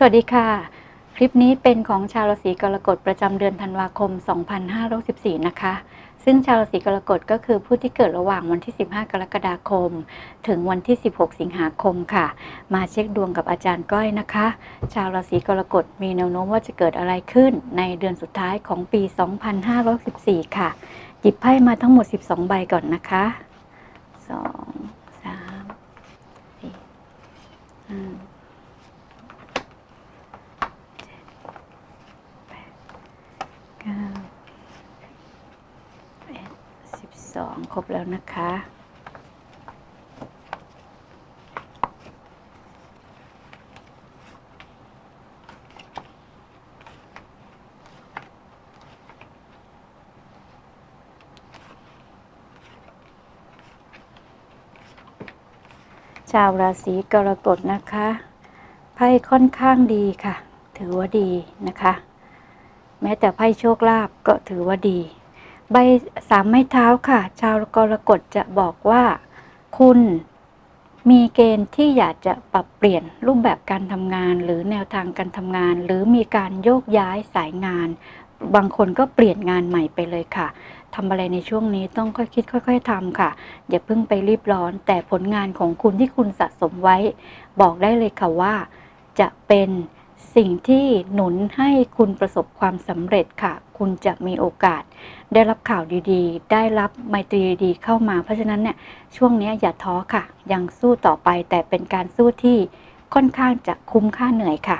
สวัสดีค่ะ คลิปนี้เป็นของชาวราศีกรกฎประจำเดือนธันวาคม 2564 นะคะ ซึ่งชาวราศีกรกฎก็คือผู้ที่เกิดระหว่างวันที่ 15 กรกฎาคม ถึงวันที่ 16 สิงหาคมค่ะ มาเช็คดวงกับอาจารย์ก้อยนะคะ ชาวราศีกรกฎมีแนวโน้มว่าจะเกิดอะไรขึ้นในเดือนสุดท้ายของปี 2564 ค่ะ หยิบไพ่มาทั้งหมด 12 ใบก่อนนะคะ 2 3 4 5 เก้าแปด สองครบแล้วนะคะ ชาวราศีกรกฎนะคะไพ่ค่อนข้างดีค่ะ ถือว่าดีนะคะ แม้แต่ไพ่โชคลาภก็ถือว่าดี ใบสามไม้เท้าค่ะ ชาวกรกฎจะบอกว่า คุณมีเกณฑ์ที่อยากจะปรับเปลี่ยนรูปแบบการทำงาน หรือแนวทางการทำงาน หรือมีการโยกย้ายสายงาน บางคนก็เปลี่ยนงานใหม่ไปเลยค่ะทำอะไรในช่วงนี้ต้องค่อยคิดค่อยๆทำค่ะ อย่าเพิ่งไปรีบร้อน แต่ผลงานของคุณที่คุณสะสมไว้ บอกได้เลยค่ะว่า จะเป็น สิ่งที่หนุนให้คุณประสบความสำเร็จค่ะ คุณจะมีโอกาส ได้รับข่าวดีๆ ได้รับไมตรีดีๆเข้ามา เพราะฉะนั้นเนี่ยช่วงนี้อย่าท้อค่ะ ยังสู้ต่อไปแต่เป็นการสู้ที่ค่อนข้างจะคุ้มค่าเหนื่อยค่ะ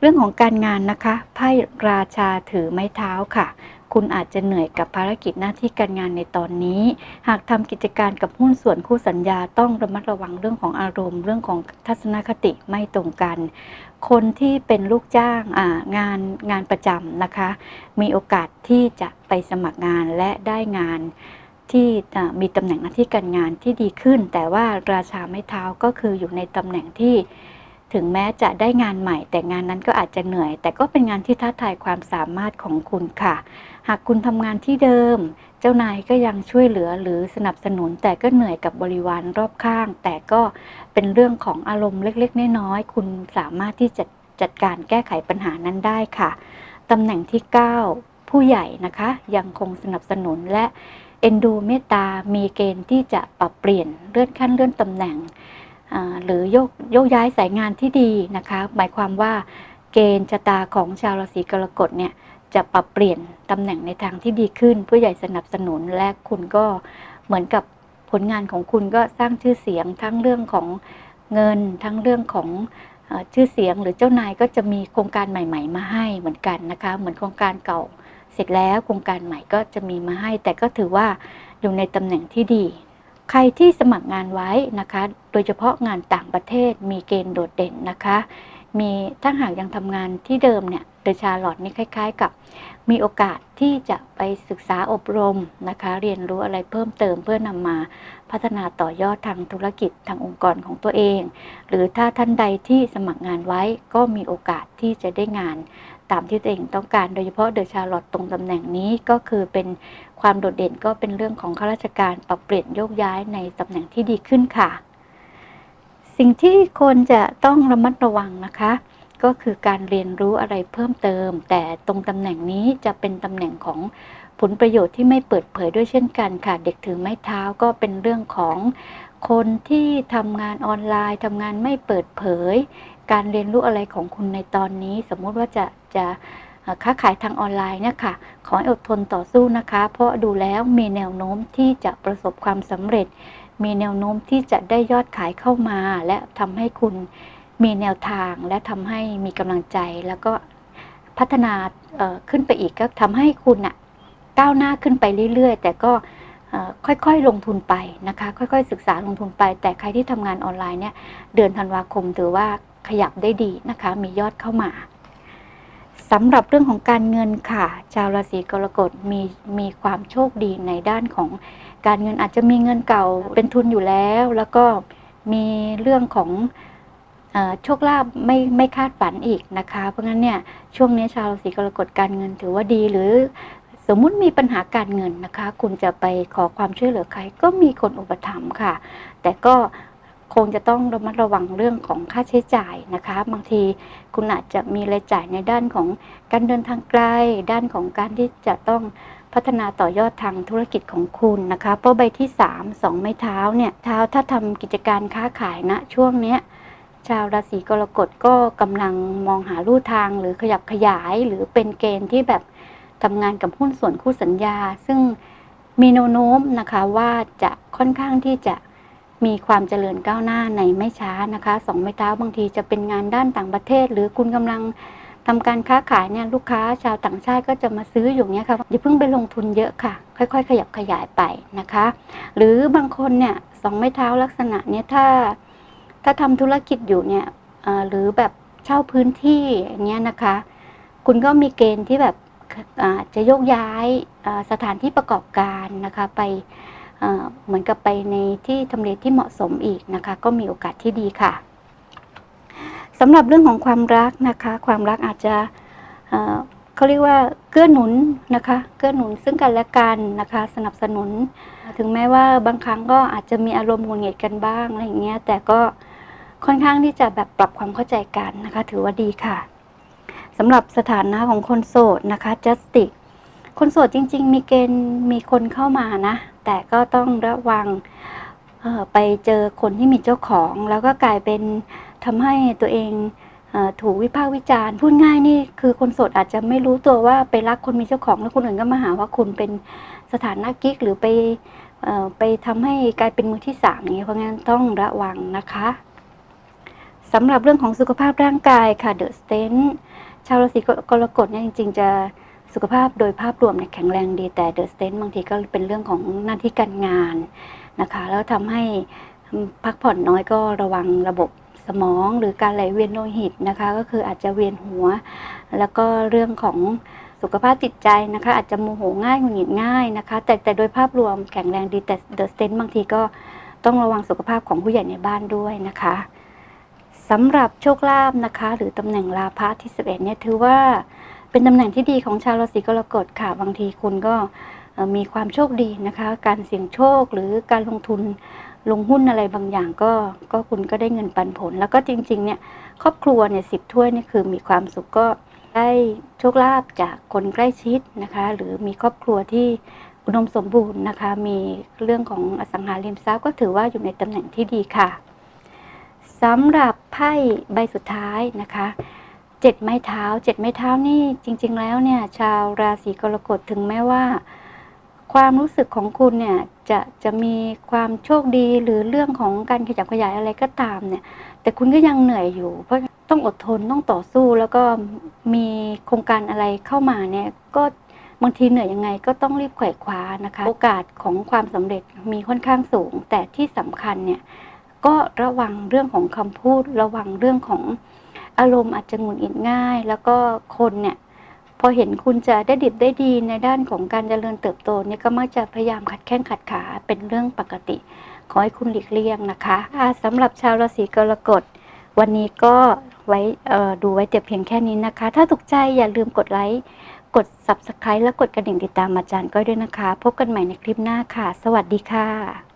เรื่องของการงานนะคะไพ่ราชาถือไม้เท้าค่ะ คุณอาจจะเหนื่อยกับภารกิจหน้าที่การงานในตอนนี้ หากทำกิจการกับหุ้นส่วนคู่สัญญาต้องระมัดระวังเรื่องของอารมณ์ เรื่องของทัศนคติไม่ตรงกัน คนที่เป็นลูกจ้างงานงานประจำนะคะ มีโอกาสที่จะไปสมัครงานและได้งานที่มีตำแหน่งหน้าที่การงานที่ดีขึ้น แต่ว่าราชาไม้เท้าก็คืออยู่ในตำแหน่งที่ถึงแม้จะได้งานใหม่ แต่งานนั้นก็อาจจะเหนื่อย แต่ก็เป็นงานที่ท้าทายความสามารถของคุณค่ะ หากคุณทำงานที่เดิม เจ้านายก็ยังช่วยเหลือหรือสนับสนุน แต่ก็เหนื่อยกับบริวารรอบข้าง แต่ก็เป็นเรื่องของอารมณ์เล็กๆน้อยๆคุณสามารถที่จะจัดการแก้ไขปัญหานั้นได้ค่ะตำแหน่งที่ 9 ผู้ใหญ่นะคะ ยังคงสนับสนุนและเอ็นดูเมตตา มีเกณฑ์ที่จะปรับเปลี่ยนเลื่อนขั้นเลื่อนตำแหน่งหรือโยกโยกย้ายสายงานที่ดีนะคะ หมายความว่าเกณฑ์ชะตาของชาวราศีกรกฎเนี่ย จะปรับเปลี่ยนตำแหน่งในทางที่ดีขึ้น ผู้ใหญ่สนับสนุนและคุณก็เหมือนกับผลงานของคุณก็สร้างชื่อเสียงทั้งเรื่องของเงินทั้งเรื่องของชื่อเสียงหรือเจ้านายก็จะมีโครงการใหม่ ๆ มาให้เหมือนกันนะคะ เหมือนโครงการเก่าเสร็จแล้วโครงการใหม่ก็จะมีมาให้ แต่ก็ถือว่าอยู่ในตำแหน่งที่ดี ใครที่สมัครงานไว้นะคะ โดยเฉพาะงานต่างประเทศมีเกณฑ์โดดเด่นนะคะ มีถ้าหากยังทำงานที่เดิมเนี่ย เดอชาร์ลอดนี่คล้าย ๆ กับมีโอกาสที่จะไปศึกษาอบรมนะคะ เรียนรู้อะไรเพิ่มเติมเพื่อนำมาพัฒนาต่อยอดทางธุรกิจทางองค์กรของตัวเอง หรือถ้าท่านใดที่สมัครงานไว้ก็มีโอกาสที่จะได้งานตามที่ตัวเองต้องการโดยเฉพาะเดอะชาร์ลอตตรงตำแหน่งนี้ก็คือเป็นความโดดเด่นก็เป็นเรื่องของข้าราชการปรับเปลี่ยนโยกย้ายในตำแหน่งที่ดีขึ้นค่ะ สิ่งที่คนจะต้องระมัดระวังนะคะ ก็คือการเรียนรู้อะไรเพิ่มเติม แต่ตรงตำแหน่งนี้จะเป็นตำแหน่งของผลประโยชน์ที่ไม่เปิดเผยด้วยเช่นกันค่ะ เด็กถือไม้เท้าก็เป็นเรื่องของคนที่ทำงานออนไลน์ทำงานไม่เปิดเผย การเรียนรู้อะไรของคุณในตอนนี้ สมมติว่าจะจะค้าขายทางออนไลน์เนี่ยค่ะขอให้อดทนต่อสู้นะคะ เพราะดูแล้วมีแนวโน้มที่จะประสบความสำเร็จ มีแนวโน้มที่จะได้ยอดขายเข้ามา และทำให้คุณ มีแนวทางและทำให้มีกำลังใจแล้วก็พัฒนาขึ้นไปอีกก็ทำให้คุณน่ะก้าวหน้าขึ้นไปเรื่อย ๆ แต่ก็ค่อยๆ ลงทุนไปนะคะ ค่อยๆ ศึกษาลงทุนไป แต่ใครที่ทำงานออนไลน์เนี่ยเดือนธันวาคมถือว่าขยับได้ดีนะคะ มียอดเข้ามาสำหรับเรื่องของการเงินค่ะ ชาวราศีกรกฎมีมีความโชคดีในด้านของการเงินอาจจะมีเงินเก่าเป็นทุนอยู่แล้ว แล้วก็มีเรื่องของ โชคลาภไม่ไม่คาดฝันอีกนะคะ เพราะงั้นเนี่ยช่วงนี้ชาวราศีกรกฎการเงินถือว่าดีหรือสมมุติมีปัญหาการเงินนะคะ คุณจะไปขอความช่วยเหลือใคร ก็มีคนอุปถัมภ์ค่ะ แต่ก็คงจะต้องระมัดระวังเรื่องของค่าใช้จ่ายนะคะ บางทีคุณอาจจะมีรายจ่ายในด้านของการเดินทางไกล ด้านของการที่จะต้องพัฒนาต่อยอดทางธุรกิจของคุณนะคะ เพราะใบที่ 3 2 ไม้เท้าเนี่ยเท้าถ้าทำกิจการค้าขายณช่วงเนี้ย ชาวราศีกรกฎก็กำลังมองหาลู่ทางหรือขยับขยายหรือเป็นเกณฑ์ที่แบบทำงานกับหุ้นส่วนคู่สัญญา ซึ่งมีแนโน้มนะคะว่าจะค่อนข้างที่จะมีความเจริญก้าวหน้าในไม่ช้านะคะสองไม้เท้าบางทีจะเป็นงานด้านต่างประเทศ หรือคุณกำลังทำการค้าขายเนี่ยลูกค้าชาวต่างชาติก็จะมาซื้ออยู่เนี้ยค่ะอย่าเพิ่งไปลงทุนเยอะค่ะ ค่อย ๆ ขยับขยายไปนะคะ หรือบางคนเนี่ยสองไม้เท้าลักษณะเนี้ยถ้า ถ้าทำธุรกิจอยู่เนี่ยหรือแบบเช่าพื้นที่อย่างเงี้ยนะคะ คุณก็มีเกณฑ์ที่แบบจะโยกย้ายสถานที่ประกอบการนะคะไปเหมือนกับไปในที่ทำเลที่เหมาะสมอีกนะคะ ก็มีโอกาสที่ดีค่ะสำหรับเรื่องของความรักนะคะ ความรักอาจจะเอ่อเขาเรียกว่าเกื้อหนุนนะคะเกื้อหนุนซึ่งกันและกันนะคะ สนับสนุน ถึงแม้ว่าบางครั้งก็อาจจะมีอารมณ์หงุดหงิดกันบ้างอะไรอย่างเงี้ยแต่ก็ ค่อนข้างที่จะแบบปรับความเข้าใจกันนะคะ ถือว่าดีค่ะสำหรับสถานะของคนโสดนะคะ justice คนโสดจริง ๆ มีเกณฑ์มีคนเข้ามานะ แต่ก็ต้องระวังออไปเจอคนที่มีเจ้าของ แล้วก็กลายเป็นทำให้ตัวเองเออถูกวิพากษ์วิจารณ์พูดง่ายนี่คือคนโสดอาจจะไม่รู้ตัวว่าไปรักคนมีเจ้าของแล้วคนอื่นก็มาหาว่าคุณเป็นสถานะกิ๊กหรือไปออไปทำให้กลายเป็นมือที่สามอย่างนี้ยเพราะงั้นต้องระวังนะคะ สำหรับเรื่องของสุขภาพร่างกายค่ะเดอะสเตนชาวราศีกรกฎเนี่ยจริง ๆ จะสุขภาพโดยภาพรวมเนี่ยแข็งแรงดีแต่เดอะสเตนบางทีก็เป็นเรื่องของหน้าที่การงานนะคะ แล้วทำให้พักผ่อนน้อยก็ระวังระบบสมองหรือการไหลเวียนโลหิตนะคะ ก็คืออาจจะเวียนหัว แล้วก็เรื่องของสุขภาพจิตใจนะคะ อาจจะโมโหง่ายหงุดหงิดง่ายนะคะ แต่แต่โดยภาพรวมแข็งแรงดีแต่เดอะสเตนบางทีก็ต้องระวังสุขภาพของผู้ใหญ่ในบ้านด้วยนะคะ สำหรับโชคลาภนะคะ หรือตำแหน่งลาภะที่ 11เนี่ยถือว่าเป็นตำแหน่งที่ดีของชาวราศีกรกฎค่ะ บางทีคุณก็มีความโชคดีนะคะ การเสี่ยงโชคหรือการลงทุนลงหุ้นอะไรบางอย่างก็ก็คุณก็ได้เงินปันผล แล้วก็จริงๆเนี่ยครอบครัวเนี่ยสิบถ้วยนี่คือมีความสุขก็ได้โชคลาภจากคนใกล้ชิดนะคะ หรือมีครอบครัวที่อุดมสมบูรณ์นะคะ มีเรื่องของอสังหาริมทรัพย์ก็ถือว่าอยู่ในตำแหน่งที่ดีค่ะ สำหรับไพ่ใบสุดท้ายนะคะเจ็ดไม้เท้าเจ็ดไม้เท้านี่จริง ๆ แล้วเนี่ยชาวราศีกรกฎถึงแม้ว่า ความรู้สึกของคุณเนี่ยจะจะมีความโชคดีหรือเรื่องของการขยับขยายอะไรก็ตามเนี่ย แต่คุณก็ยังเหนื่อยอยู่ เพราะต้องอดทนต้องต่อสู้แล้วก็มีโครงการอะไรเข้ามาเนี่ยก็บางทีเหนื่อยยังไงก็ต้องรีบไขว่คว้านะคะ โอกาสของความสำเร็จมีค่อนข้างสูง แต่ที่สำคัญเนี่ย ก็ระวังเรื่องของคำพูด ระวังเรื่องของอารมณ์อาจจะหงุดหงิดง่าย แล้วก็คนเนี่ยพอเห็นคุณจะได้ดิบได้ดีในด้านของการเจริญเติบโตเนี่ยก็มักจะพยายามขัดแข้งขัดขาเป็นเรื่องปกติ ขอให้คุณหลีกเลี่ยงนะคะสำหรับชาวราศีกรกฎวันนี้ก็ไว้ดูไว้แต่เพียงแค่นี้นะคะ ถ้าถูกใจอย่าลืมกดไลค์กด Subscribe และกดกระดิ่งติดตามอาจารย์ก้อยด้วยนะคะ พบกันใหม่ในคลิปหน้าค่ะ สวัสดีค่ะ